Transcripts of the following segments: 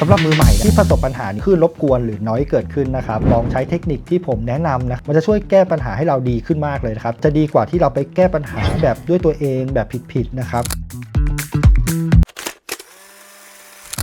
สำหรับมือใหม่ที่ประสบปัญหาคลื่นรบกวนหรือน้อยเกิดขึ้นนะครับลองใช้เทคนิคที่ผมแนะนำนะมันจะช่วยแก้ปัญหาให้เราดีขึ้นมากเลยนะครับจะดีกว่าที่เราไปแก้ปัญหาแบบด้วยตัวเองแบบผิดๆนะครับ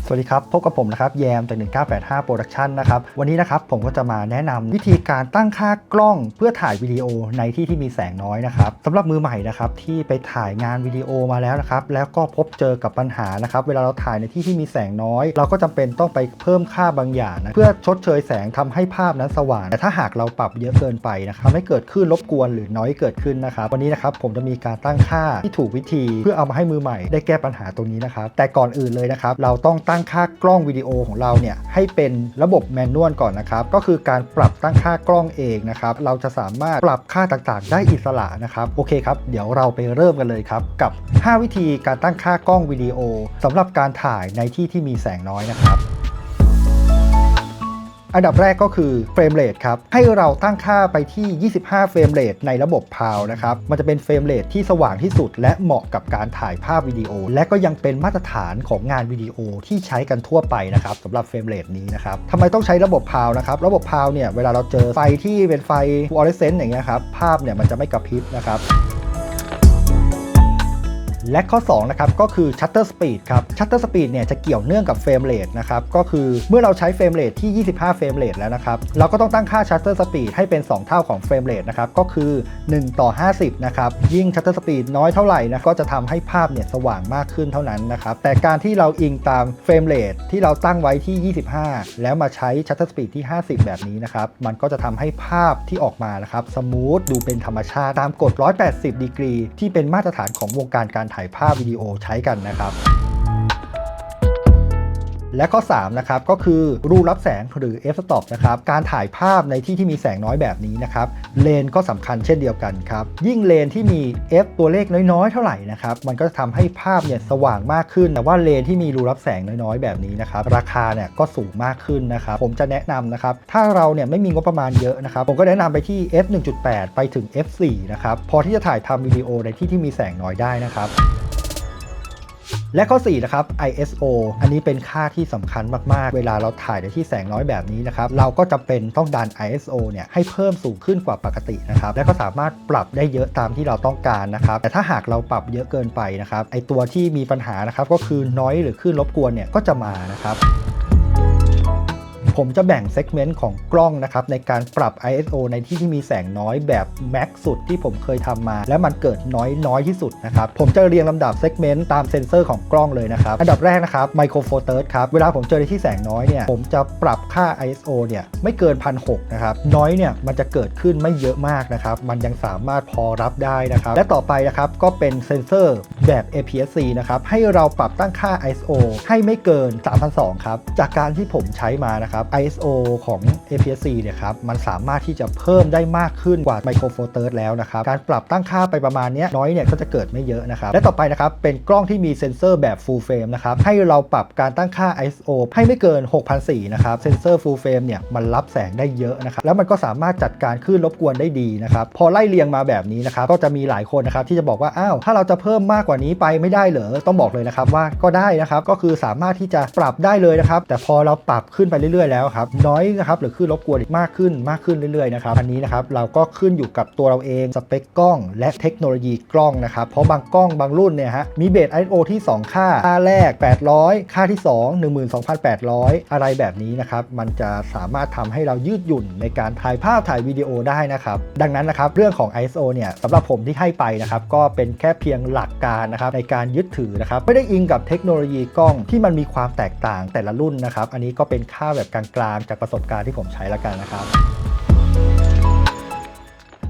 สวัสดีครับ พบกับผมนะครับแยมจาก 1985 Production นะครับ วันนี้นะครับผมก็จะมาแนะนำวิธีการตั้งค่ากล้องเพื่อถ่ายวิดีโอในที่ที่มีแสงน้อยนะครับสำหรับมือใหม่นะครับที่ไปถ่ายงานวิดีโอมาแล้วนะครับแล้วก็พบเจอกับปัญหานะครับเวลาเราถ่ายในที่ที่มีแสงน้อย เราก็จำเป็นต้องไปเพิ่มค่าบางอย่างนะเพื่อชดเชยแสงทำให้ภาพนั้นสว่าง แต่ถ้าหากเราปรับเยอะเกินไปนะครับทำให้เกิดคลื่นรบกวนหรือน้อยเกิดขึ้นนะครับวันนี้นะครับผมจะมีการตั้งค่าที่ถูกวิธี เพื่อเอามาให้มือใหม่ ได้แก้ปัญหาตรงนี้นะครับแต่ก่อนอื่นเลยนะครับเราต้องตั้งค่ากล้องวิดีโอของเราเนี่ยให้เป็นระบบแมนนวลก่อนนะครับ ก็คือการปรับตั้งค่ากล้องเองนะครับ เราจะสามารถปรับค่าต่างๆ ได้อิสระนะครับ โอเคครับ เดี๋ยวเราไปเริ่มกันเลยครับ กับ 5 วิธีการตั้งค่ากล้องวิดีโอสำหรับการถ่ายในที่ที่มีแสงน้อยนะครับ อันดับแรกก็คือเฟรมเรทครับ ให้เราตั้งค่าไปที่ 25 เฟรมเรทในระบบพาวนะครับ มันจะเป็นเฟรมเรทที่สว่างที่สุด และเหมาะกับการถ่ายภาพวิดีโอ และก็ยังเป็นมาตรฐานของงานวิดีโอที่ใช้กันทั่วไปนะครับสำหรับเฟรมเรทนี้นะครับทำไมต้องใช้ระบบพาวนะครับ ระบบพาวเนี่ยเวลาเราเจอไฟที่เป็นไฟฟลูออเรสเซนต์อย่างเงี้ยครับ ภาพเนี่ยมันจะไม่กระพริบนะครับ และข้อ2นะครับก็คือ shutter speed ครับ shutter speed เนี่ยจะเกี่ยวเนื่องกับ frame rate นะครับก็คือเมื่อเราใช้ frame rate ที่ 25 frame rate แล้วนะครับเราก็ต้องตั้งค่า shutter speed ให้เป็น 2 เท่าของ frame rate นะครับก็คือ 1 ต่อ 50 นะครับยิ่ง shutter speed น้อยเท่าไหร่นะก็จะทำให้ภาพเนี่ยสว่างมากขึ้นเท่านั้นนะครับแต่การที่เราอิงตาม frame rate ที่เราตั้งไว้ที่ 25 แล้วมาใช้ shutter speed ที่ 50 แบบนี้นะครับมันก็จะทำให้ภาพที่ออกมานะครับสมูทดูเป็นธรรมชาติตามกฎ 180 ดีกรี ที่เป็นมาตรฐานของวงการการถ่ายภาพวิดีโอใช้กันนะครับ และข้อ 3 นะครับ ก็คือรูรับแสงหรือ f stop นะครับ การถ่ายภาพในที่ที่มีแสงน้อยแบบนี้นะครับ เลนก็สำคัญเช่นเดียวกันครับ ยิ่งเลนที่มี f ตัวเลขน้อยๆ เท่าไหร่นะครับ มันก็จะทำให้ภาพเนี่ยสว่างมากขึ้น แต่ว่าเลนที่มีรูรับแสงน้อยๆ แบบนี้นะครับ ราคาเนี่ยก็สูงมากขึ้นนะครับ ผมจะแนะนำนะครับ ถ้าเราเนี่ยไม่มีงบประมาณเยอะนะครับ ผมก็แนะนำไปที่ f 1.8 ไปถึง f 4นะครับ พอที่จะถ่ายทำวิดีโอในที่ที่มีแสงน้อยได้นะครับ และข้อ4นะครับ ISO อันนี้เป็นค่าที่สำคัญมากๆ เวลาเราถ่ายในที่แสงน้อยแบบนี้นะครับ เราก็จะเป็นต้องดัน ISO เนี่ยให้เพิ่มสูงขึ้นกว่าปกตินะครับ และก็สามารถปรับได้เยอะตามที่เราต้องการนะครับ แต่ถ้าหากเราปรับเยอะเกินไปนะครับ ไอตัวที่มีปัญหานะครับก็คือน้อยหรือขึ้นรบกวนเนี่ยก็จะมานะครับ ผมจะแบ่งเซกเมนต์ของกล้องนะครับในการปรับ ISO ในที่ที่มีแสงน้อยแบบแม็กสุดที่ผมเคยทำมา และมันเกิดน้อยน้อยที่สุดนะครับ ผมจะเรียงลำดับเซกเมนต์ตามเซนเซอร์ของกล้องเลยนะครับ อันดับแรกนะครับไมโครโฟเตอร์ครับ เวลาผมเจอในที่แสงน้อยเนี่ย ผมจะปรับค่า ISO เนี่ยไม่เกิน1,600นะครับ น้อยเนี่ยมันจะเกิดขึ้นไม่เยอะมากนะครับ มันยังสามารถพอรับได้นะครับ และต่อไปนะครับก็เป็นเซนเซอร์แบบ APS-C นะครับ ให้เราปรับตั้งค่า ISO ให้ไม่เกิน 3,200 ครับ จากการที่ผมใช้มานะครับ ISO ของ APS-C เนี่ยครับมันสามารถที่จะเพิ่มได้มากขึ้นกว่า Micro Four Thirds แล้วนะครับการปรับตั้งค่าไปประมาณนี้น้อยเนี่ยก็จะเกิดไม่เยอะนะครับและต่อไปนะครับเป็นกล้องที่มีเซ็นเซอร์แบบ Full Frame นะครับให้เราปรับการตั้งค่า ISO ให้ไม่เกิน6,400นะครับเซ็นเซอร์ Full Frame เนี่ยมันรับแสงได้เยอะนะครับแล้วมันก็สามารถจัดการคลื่นรบกวนได้ดีนะครับพอไล่เรียงมาแบบนี้นะครับก็จะมีหลายคนนะครับที่จะบอกว่าอ้าวถ้าเราจะเพิ่มมากกว่านี้ไปไม่ได้เหรอต้องบอกเลยนะครับว่าก็ได้นะครับก็คือสามารถที่จะปรับได้เลยนะครับแต่พอเราปรับขึ้นไปเรื่อยแล้วครับน้อยนะครับหรือคลื่นรบกวนมากขึ้นมากขึ้นเรื่อยๆนะครับอันนี้นะครับเราก็ขึ้นอยู่กับตัวเราเองสเปคกล้อง และเทคโนโลยีกล้องนะครับเพราะบางกล้องบางรุ่นเนี่ยฮะมีเบส ISO ที่ 2 ค่า ค่าแรก 800 ค่าที่ 2 12,800 อะไรแบบนี้นะครับมันจะสามารถทำให้เรายืดหยุ่นในการถ่ายภาพถ่ายวิดีโอได้นะครับดังนั้นนะครับเรื่องของ ISO เนี่ยสำหรับผมที่ให้ไปนะครับก็เป็นแค่เพียงหลักการนะครับในการยึดถือนะครับไม่ได้อิงกับเทคโนโลยีกล้องที่มันมีความแตกต่างแต่ละรุ่นนะครับอันนี้ก็เป็นค่าแบบกกลางๆ จากประสบการณ์ที่ผมใช้แล้วกันนะครับ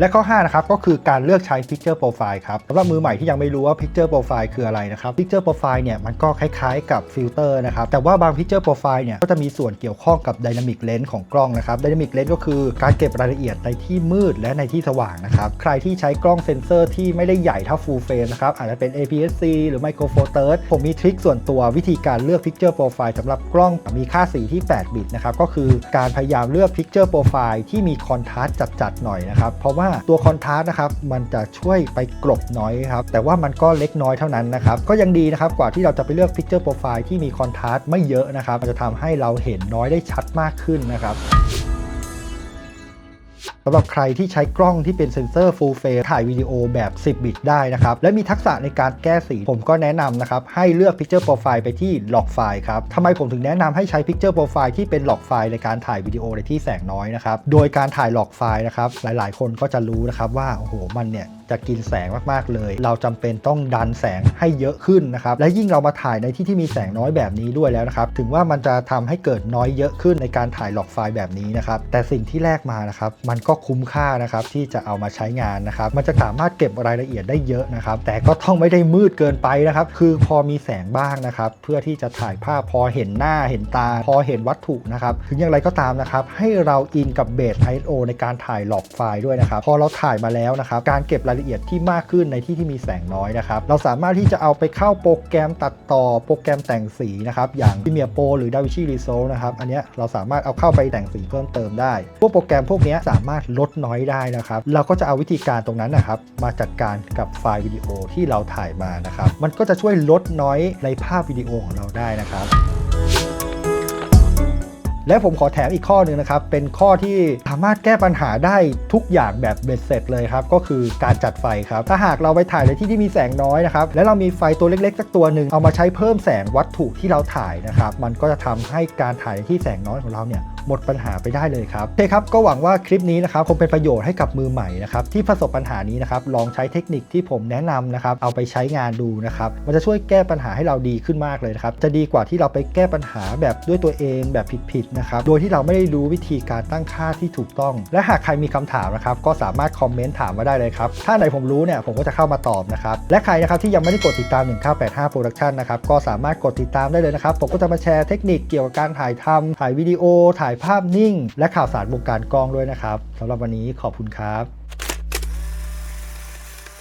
และข้อ 5 นะครับ ก็คือการเลือกใช้ Picture Profile ครับสำหรับมือใหม่ที่ยังไม่รู้ว่า Picture Profile คืออะไรนะครับ Picture Profile เนี่ยมันก็คล้ายๆกับฟิลเตอร์นะครับ แต่ว่าบาง Picture Profile เนี่ยก็จะมีส่วนเกี่ยวข้องกับ Dynamic Lens ของกล้องนะครับ Dynamic Lens ก็คือการเก็บรายละเอียดในที่มืดและในที่สว่างนะครับ ใครที่ใช้กล้องเซ็นเซอร์ที่ไม่ได้ใหญ่เท่า Full Frame นะครับอาจจะเป็น APS-C หรือ Micro Four Thirds ผมมีทริคส่วนตัววิธีการเลือก Picture Profile สำหรับกล้องมีค่าสีที่ 8 บิตนะครับก็คือการพยายามเลือก Picture Profile ที่มีคอนทราสต์จัดๆหน่อยนะครับเพราะว่าตัวคอนทราสต์นะครับมันจะช่วยไปกลบน้อยครับแต่ว่ามันก็เล็กน้อยเท่านั้นนะครับก็ยังดีนะครับกว่าที่เราจะไปเลือก Picture Profile ที่มีคอนทราสต์ไม่เยอะนะครับมันจะทำให้เราเห็นน้อยได้ชัดมากขึ้นนะครับ สำหรับใครที่ใช้กล้องที่เป็นเซ็นเซอร์ Full Frame ถ่ายวิดีโอแบบ 10 บิตได้นะครับ และมีทักษะในการแก้สี ผมก็แนะนำนะครับ ให้เลือก Picture Profile ไปที่ Log File ครับทำไมผมถึงแนะนำให้ใช้ Picture Profile ที่เป็น Log File ในการถ่ายวิดีโอในที่แสงน้อยนะครับ โดยการถ่าย Log File นะครับ หลายๆ คนก็จะรู้นะครับว่า โอ้โห มันเนี่ย จะกินแสงมากๆเลย เราจำเป็นต้องดันแสงให้เยอะขึ้นนะครับ และยิ่งเรามาถ่ายในที่ที่มีแสงน้อยแบบนี้ด้วยแล้วนะครับ ถึงว่ามันจะทำให้เกิดน้อยเยอะขึ้นในการถ่ายหลอกไฟล์แบบนี้นะครับ แต่สิ่งที่แลกมานะครับ มันก็คุ้มค่านะครับที่จะเอามาใช้งานนะครับ มันจะสามารถเก็บรายละเอียดได้เยอะนะครับ แต่ก็ต้องไม่ได้มืดเกินไปนะครับ คือพอมีแสงบ้างนะครับ เพื่อที่จะถ่ายภาพพอเห็นหน้าเห็นตา พอเห็นวัตถุนะครับ ถึงอย่างไรก็ตามนะครับ ให้เราอินกับเบส ISO ในการถ่ายหลอกไฟล์ด้วยนะครับ พอเราถ่ายมาแล้วนะครับ การเก็บรายละละเอียดที่มากขึ้นในที่ที่มีแสงน้อยนะครับ เราสามารถที่จะเอาไปเข้าโปรแกรมตัดต่อโปรแกรมแต่งสีนะครับ อย่าง Premiere Pro หรือ DaVinci Resolve นะครับ อันนี้เราสามารถเอาเข้าไปแต่งสีเพิ่มเติมได้ พวกโปรแกรมพวกนี้สามารถลดน้อยได้นะครับ เราก็จะเอาวิธีการตรงนั้นนะครับ มาจัดการกับไฟล์วิดีโอที่เราถ่ายมานะครับ มันก็จะช่วยลดน้อยในภาพวิดีโอของเราได้นะครับ และผมขอแถมอีกข้อหนึ่งนะครับ เป็นข้อที่สามารถแก้ปัญหาได้ทุกอย่างแบบเบ็ดเสร็จเลยครับ ก็คือการจัดไฟครับ ถ้าหากเราไปถ่ายในที่ที่มีแสงน้อยนะครับ และเรามีไฟตัวเล็กๆสักตัวหนึ่งเอามาใช้เพิ่มแสงวัตถุที่เราถ่ายนะครับ มันก็จะทำให้การถ่ายในที่แสงน้อยของเราเนี่ยหมดปัญหาไปได้เลยครับโอเคครับก็หวังว่าคลิปนี้นะครับคงเป็นประโยชน์ให้กับมือใหม่นะครับที่ประสบปัญหานี้นะครับลองใช้เทคนิคที่ผมแนะนำนะครับเอาไปใช้งานดูนะครับมันจะช่วยแก้ปัญหาให้เราดีขึ้นมากเลยนะครับจะดีกว่าที่เราไปแก้ปัญหาแบบด้วยตัวเองแบบผิดๆนะครับโดยที่เราไม่ได้รู้วิธีการตั้งค่าที่ถูกต้อง และหากใครมีคำถามนะครับก็สามารถคอมเมนต์ถามมาได้เลยครับถ้าไหนผมรู้เนี่ยผมก็จะเข้ามาตอบนะครับและใครนะครับที่ยังไม่ได้กดติดตาม 1985 Production นะครับก็สามารถกดติดตามได้เลยนะครับผมก็จะมาแชร์เทคนิคเกี่ยวกับการถ่ายทำถ่ายวิดีโอถ่ายภาพนิ่ง และข่าวสารวงการกล้องด้วยนะครับสำหรับวันนี้ขอบคุณครับ